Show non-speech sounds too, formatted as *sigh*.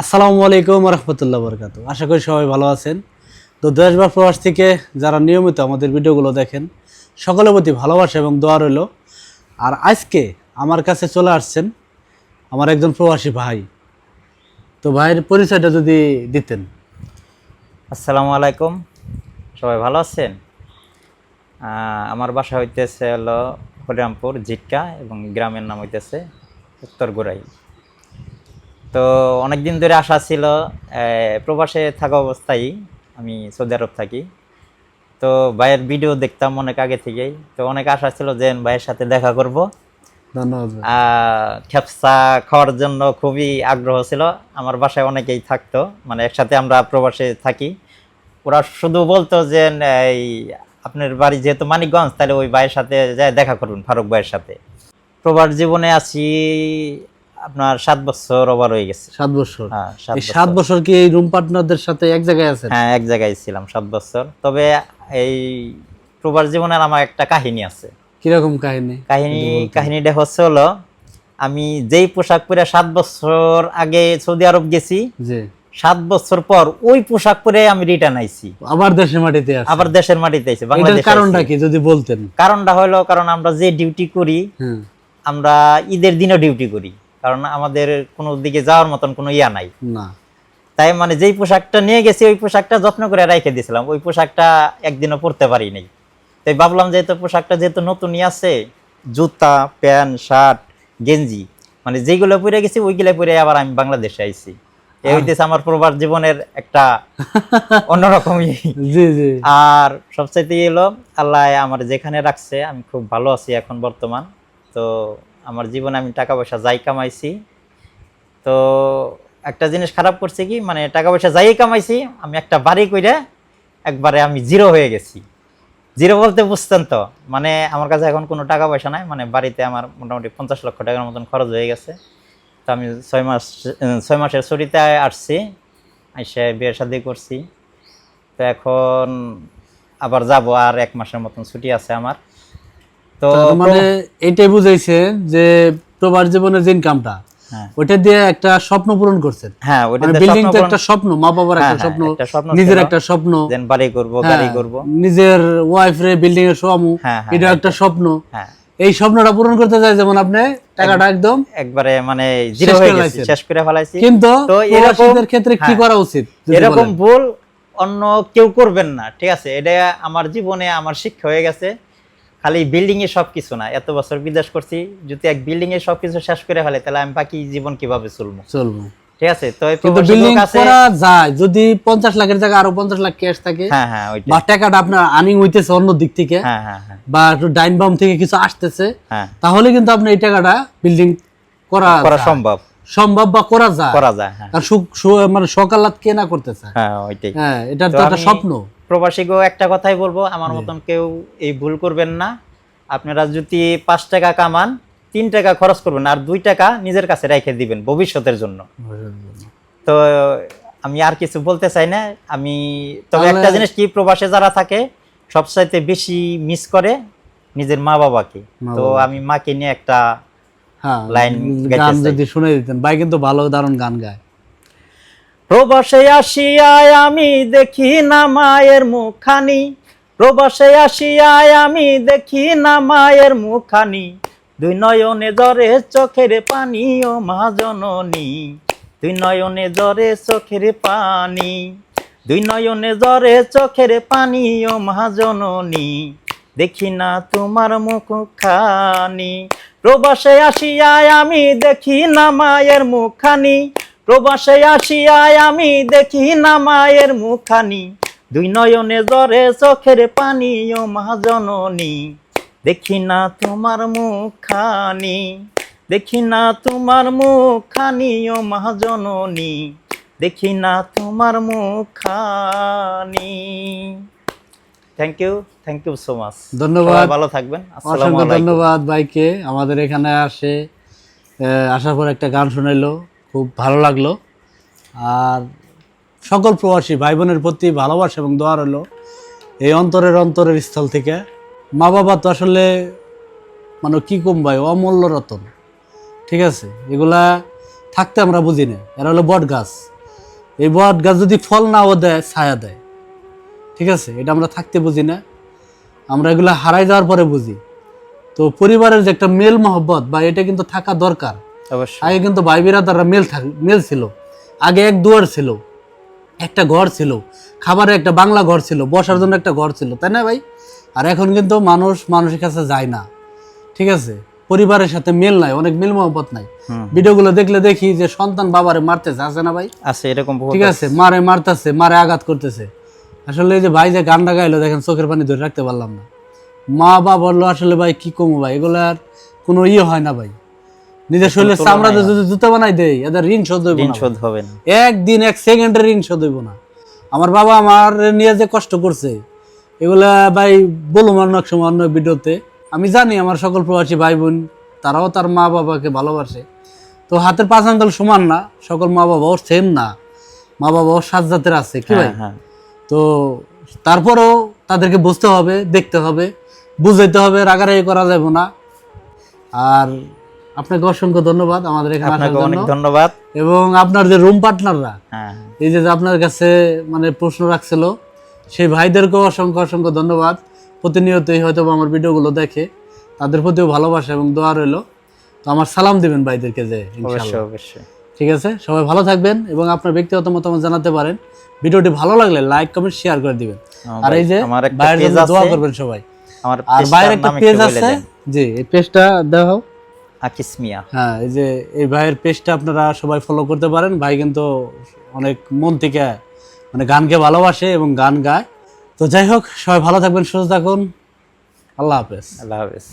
আসসালামু আলাইকুম রহমতুল্লাহ বরকাত। আশা করি সবাই ভালো আছেন। তো দেশ বা প্রবাস থেকে যারা নিয়মিত আমাদের ভিডিওগুলো দেখেন, সকলের প্রতি ভালোবাসা এবং দোয়া রইল। আর আজকে আমার কাছে চলে আসছেন আমার একজন প্রবাসী ভাই। তো ভাইয়ের পরিচয়টা যদি দিতেন। আসসালামু আলাইকুম। সবাই ভালো আছেন? আমার বাসা হইতেছে হলো হরিরামপুর, জিটকা এবং গ্রামের নাম হইতেছে উত্তর গোড়াই তো অনেক দিন ধরে আশা ছিল প্রবাসে থাকা অবস্থায় আমি সৌদি আরব থাকি। তো ভাইয়ের ভিডিও দেখতাম অনেক আগে থেকেই তো অনেক আশা ছিল যে ভাইয়ের সাথে দেখা করব। ধন্যবাদ খেপসা খাওয়ার জন্য খুবই আগ্রহ ছিল আমার বাসায় অনেকেই থাকতো মানে একসাথে আমরা প্রবাসে থাকি। ওরা শুধু বলতো যে এই আপনার বাড়ি যেহেতু মানিকগঞ্জ তাহলে ওই ভাইয়ের সাথে যায় দেখা করুন ফারুক ভাইয়ের সাথে। প্রবাস জীবনে আছি আপনার সাত বছর ওভার হয়ে গেছে। সাত বছর? হ্যাঁ সাত বছর। কি এই রুম পার্টনারদের সাথে এক জায়গায় আছেন? হ্যাঁ এক জায়গায় ছিলাম সাত বছর। তবে এই প্রবাস জীবনের আমার একটা কাহিনী আছে। কীরকম কাহিনী? কাহিনী কাহিনীটা হচ্ছে হলো আমি যেই পোশাক পরে সাত বছর আগে সৌদি আরব গেছি সাত বছর পর ওই পোশাক পরে আমি রিটার্ন আইছি। আবার দেশের মাটিতে আছে আবার দেশের মাটিতে আইছি বাংলাদেশ কারণটা কি যদি বলতেন? কারণটা হলো কারণ আমরা যে ডিউটি করি হ্যাঁ। আমরা ঈদের দিনও ডিউটি করি। কারণ আমাদের কোনো দিকে যাওয়ার মতন কোনো ইয়া নাই। না। তাই মানে যেই পোশাকটা নিয়ে গেছি ওই পোশাকটা যত্ন করে রেখে দিয়েছিলাম। ওই পোশাকটা একদিনও পরতে পারি নাই। তাই ভাবলাম যেহেতু পোশাকটা যেহেতু নতুনই আছে জুতা প্যান্ট শার্ট গেঞ্জি মানে যেগুলো পরে গেছি ওইগুলো পরে আবার আমি বাংলাদেশে আইছি। এই হইতেছে আমার প্রবাস জীবনের একটা *laughs* অন্যরকমই জি জি। আর সবচাইতে এলো আল্লাহ আমার যেখানে রাখছে আমি খুব ভালো আছি এখন বর্তমান। তো আমার জীবনে আমি টাকা পয়সা যাই কামাইছি। তো একটা জিনিস খারাপ করছে কি মানে টাকা পয়সা যাই কামাইছি, আমি একটা বাড়ি কইরে একবারে আমি জিরো হয়ে গেছি। জিরো বলতে বুঝতেন তো মানে আমার কাছে এখন কোনো টাকা পয়সা নাই মানে বাড়িতে আমার মোটামুটি পঞ্চাশ লক্ষ টাকার মতন খরচ হয়ে গেছে। তো আমি ছয় মাস, ছয় মাসের ছুটিতে আসছি, এসে বিয়ের শাদি করছি। তো এখন আবার যাব আর এক মাসের মতন ছুটি আছে আমার। তো মানে এটাই বুঝাইছে যে প্রবাস জীবনের যে ইনকামটা হ্যাঁ। দিয়ে একটা স্বপ্ন পূরণ করছেন। হ্যাঁ মানে বিল্ডিং তো একটা স্বপ্ন মা বাবার হ্যাঁ, একটা হ্যাঁ, স্বপ্ন নিজের একটা স্বপ্ন। দেন বাড়ি করব গাড়ি করব। নিজের ওয়াইফ রে বিল্ডিং এটা একটা স্বপ্ন। এই স্বপ্নটা পূরণ করতে চাই যেমন আপনি টাকাটা একদম। একবারে মানে জিরো হয়ে গেছে শেষ করে ফেলাইছি। কিন্তু তো এরকম ক্ষেত্রে কি করা উচিত এরকম ভুল অন্য কেউ করবেন না ঠিক আছে? এটা আমার জীবনে আমার শিক্ষা হয়ে গেছে। খালি বিল্ডিং এ সবকিছু না। এত বছর বিদেশ করছি যদি এক বিল্ডিং এ সবকিছু শেষ করে ফেলে তাহলে আমি বাকি জীবন কীভাবে চলবো? চলবো। ঠিক আছে? তো বিল্ডিং করা যায়। যদি পঞ্চাশ লাখের জায়গায় আরও পঞ্চাশ লাখ ক্যাশ থাকে হ্যাঁ হ্যাঁ ওইটা বা টাকাটা আপনার আর্নিং হইতেছে অন্য দিক থেকে হ্যাঁ হ্যাঁ হ্যাঁ। বা একটু ডাইন বাম থেকে কিছু আসতেছে হ্যাঁ। তাহলে কিন্তু আপনি এই টাকাটা বিল্ডিং করা করা সম্ভব। সম্ভব বা করা যায়? করা যায় হ্যাঁ। আর সু- মানে সকালাত কে না করতে চায় হ্যাঁ ওইটাই। হ্যাঁ এটা তো একটা স্বপ্ন। প্রবাসীকেও একটা কথাই বলব আমার মতন কেউ এই ভুল করবেন না। আপনারা যদি পাঁচ টাকা কামান তিন টাকা খরচ করবেন আর দুই টাকা নিজের কাছে রেখে দিবেন ভবিষ্যতের জন্য। তো আমি আর কিছু বলতে চাই না। আমি তবে একটা জিনিস কি প্রবাসে যারা থাকে সবচাইতে বেশি মিস করে নিজের মা বাবাকে তো। আমি মাকে নিয়ে একটা হ্যাঁ লাইন গান যদি শুনে দিতেন। ভাই কিন্তু ভালো দারুণ গান গায়। প্রবাসে আসিয়ায় আমি দেখি না মায়ের মুখানি প্রবাসে আসিয়ায় আমি দেখি না মায়ের মুখানি দুই নয়নে জরে চোখের পানি ও মা জননী। দুই নয়নে জরে চোখের পানি। দুই নয়নে জরে চোখের পানি ও মা জননী। দেখি না তোমার মুখ মুখখানি। প্রবাসে আসিয়ায় আমি দেখি না মায়ের মুখানি প্রবাসে আসিয়ায় আমি দেখি না মায়ের মুখানি দুই নয়নে জরে চোখের পানি ও মহাজননী দেখি না তোমার মুখানি দেখি না তোমার মুখানি ও মহাজননী দেখি না তোমার মুখানি thank you thank you so much ধন্যবাদ। ভালো থাকবেন। আসসালামু অসংখ্য আলাইকুম। ধন্যবাদ ভাইকে। আমাদের এখানে আসে আসার পর একটা গান শোনাইলো। খুব ভালো লাগল। আর সকল প্রবাসী ভাই বোনের প্রতি ভালোবাসা এবং দোয়া রইল এই অন্তরের অন্তরের স্থল থেকে। মা বাবা তো আসলে মানে কি কম ভাই অমূল্য রতন। ঠিক আছে? এগুলা থাকতে আমরা বুঝি না। এরা হলো বট গাছ এই বট গাছ যদি ফল নাও দেয় ছায়া দেয়। ঠিক আছে? এটা আমরা থাকতে বুঝি না। আমরা এগুলো হারাই যাওয়ার পরে বুঝি। তো পরিবারের যে একটা মেল মহব্বত বা এটা কিন্তু থাকা দরকার। আগে কিন্তু ভাই বিরাদাররা মেল থাক মেল ছিল। আগে এক দুয়ার ছিল একটা ঘর ছিল খাবারের একটা বাংলা ঘর ছিল বসার জন্য একটা ঘর ছিল তাই না ভাই? আর এখন কিন্তু মানুষ মানুষের কাছে যায় না। ঠিক আছে? পরিবারের সাথে মেল নাই অনেক মেল মহব্বত নাই। ভিডিওগুলো দেখলে দেখি যে সন্তান বাবারে মারতেছে আছে না ভাই? আছে এরকম ঠিক আছে? মারে মারতেছে মারে আঘাত করতেছে। আসলে এই যে ভাই যে গানটা গাইলো দেখেন চোখের পানি ধরে রাখতে পারলাম না। মা বাবা বলল আসলে ভাই কি কমো ভাই? এগুলো আর কোনো ইয়ে হয় না ভাই। নিজের শরীরের চামড়া যদি জুতো বানাই দেয় এদের ঋণ শোধ হইব না শোধ হবে না। একদিন এক সেকেন্ডের ঋণ শোধ হইব না। আমার বাবা আমার নিয়ে যে কষ্ট করছে এগুলা ভাই বলুম অন্য এক সময় অন্য ভিডিওতে। আমি জানি আমার সকল প্রবাসী ভাই বোন তারাও তার মা বাবাকে ভালোবাসে। তো হাতের পাঁচ আঙ্গুল সমান না সকল মা বাবাও সেম না। মা বাবাও সাত জাতের আছে কি ভাই? হ্যাঁ হ্যাঁ। তো তারপরেও তাদেরকে বুঝতে হবে দেখতে হবে বুঝাইতে হবে রাগারাগি করা যাবে না। আর আপনাকে অসংখ্য ধন্যবাদ আমাদের এখানে আসার অনেক জন্য। ধন্যবাদ। এবং আপনার যে রুম পার্টনাররা হ্যাঁ এই যে আপনার কাছে মানে প্রশ্ন রাখছিল সেই ভাইদেরকেও অসংখ্য অসংখ্য ধন্যবাদ। প্রতিনিয়তই হয়তো আমার ভিডিওগুলো দেখে তাদের প্রতিও ভালোবাসা এবং দোয়া রইল। তো আমার সালাম দিবেন ভাইদেরকে যে অবশ্যই অবশ্যই। ঠিক আছে? সবাই ভালো থাকবেন এবং আপনার ব্যক্তিগত মতামত জানাতে পারেন। ভিডিওটি ভালো লাগলে লাইক কমেন্ট শেয়ার করে দিবেন। আর এই যে একটা জন্য দোয়া করবেন সবাই। আমার আর বাইরে একটা পেজ আছে। জি এই পেজটা দেওয়া আকিস মিয়া হ্যাঁ এই যে এই ভাইয়ের পেজটা আপনারা সবাই ফলো করতে পারেন। ভাই কিন্তু অনেক মন থেকে মানে গানকে ভালোবাসে এবং গান গায়। তো যাই হোক সবাই ভালো থাকবেন সুস্থ থাকুন। আল্লাহ হাফেজ। আল্লাহ হাফেজ।